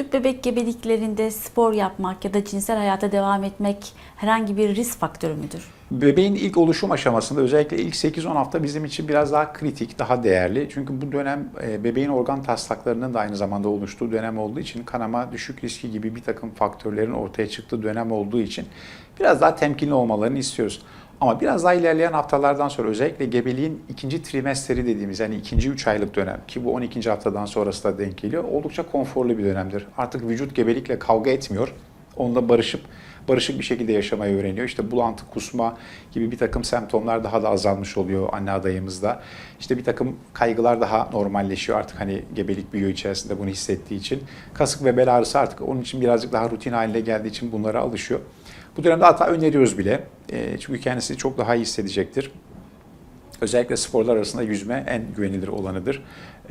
Tüp bebek gebeliklerinde spor yapmak ya da cinsel hayata devam etmek herhangi bir risk faktörü müdür? Bebeğin ilk oluşum aşamasında özellikle ilk 8-10 hafta bizim için biraz daha kritik, daha değerli. Çünkü bu dönem e, bebeğin organ taslaklarının da aynı zamanda oluştuğu dönem olduğu için kanama, düşük riski gibi bir takım faktörlerin ortaya çıktığı dönem olduğu için biraz daha temkinli olmalarını istiyoruz. Ama biraz daha ilerleyen haftalardan sonra özellikle gebeliğin ikinci trimesteri dediğimiz yani ikinci 3 aylık dönem ki bu 12. haftadan sonrası da denk geliyor. Oldukça konforlu bir dönemdir. Artık vücut gebelikle kavga etmiyor. Onunla barışıp barışık bir şekilde yaşamayı öğreniyor. İşte bulantı, kusma gibi bir takım semptomlar daha da azalmış oluyor anne adayımızda. İşte bir takım kaygılar daha normalleşiyor artık hani gebelik büyüyor içerisinde bunu hissettiği için. Kasık ve bel ağrısı artık onun için birazcık daha rutin haline geldiği için bunlara alışıyor. Bu dönemde hatta öneriyoruz bile. E, çünkü kendisi çok daha iyi hissedecektir. Özellikle sporlar arasında yüzme en güvenilir olanıdır.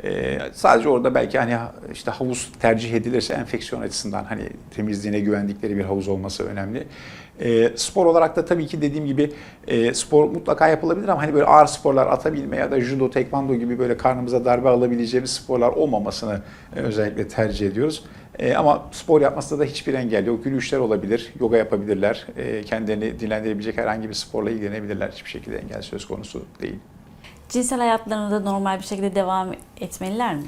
Ee, sadece orada belki hani işte havuz tercih edilirse enfeksiyon açısından hani temizliğine güvendikleri bir havuz olması önemli. Ee, spor olarak da tabii ki dediğim gibi e, spor mutlaka yapılabilir ama hani böyle ağır sporlar atabilme ya da judo, tekvando gibi böyle karnımıza darbe alabileceğimiz sporlar olmamasını e, özellikle tercih ediyoruz. E, ama spor yapmasında da hiçbir engel yok. Yürüyüşler olabilir, yoga yapabilirler, e, kendilerini dinlendirebilecek herhangi bir sporla ilgilenebilirler. Hiçbir şekilde engel söz konusu değil. Cinsel hayatlarına da normal bir şekilde devam etmeliler mi?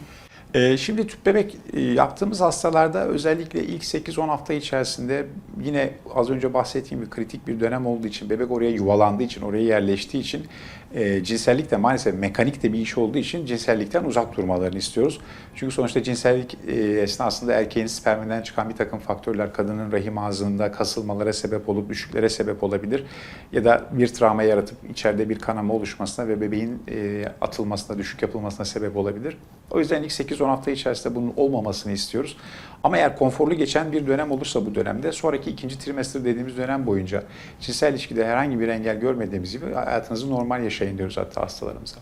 Ee, Şimdi tüp bebek e, yaptığımız hastalarda özellikle ilk 8-10 hafta içerisinde yine az önce bahsettiğim bir kritik bir dönem olduğu için bebek oraya yuvalandığı için oraya yerleştiği için e, cinsellik de maalesef mekanik de bir iş olduğu için cinsellikten uzak durmalarını istiyoruz. Çünkü sonuçta cinsellik e, esnasında erkeğin sperminden çıkan bir takım faktörler kadının rahim ağzında kasılmalara sebep olup düşüklere sebep olabilir. Ya da bir travma yaratıp içeride bir kanama oluşmasına ve bebeğin e, atılmasına, düşük yapılmasına sebep olabilir. O yüzden ilk 8-10 hafta içerisinde bunun olmamasını istiyoruz. Ama eğer konforlu geçen bir dönem olursa bu dönemde sonraki ikinci trimester dediğimiz dönem boyunca cinsel ilişkide herhangi bir engel görmediğimiz gibi hayatınızı normal yaşayın diyoruz hatta hastalarımıza.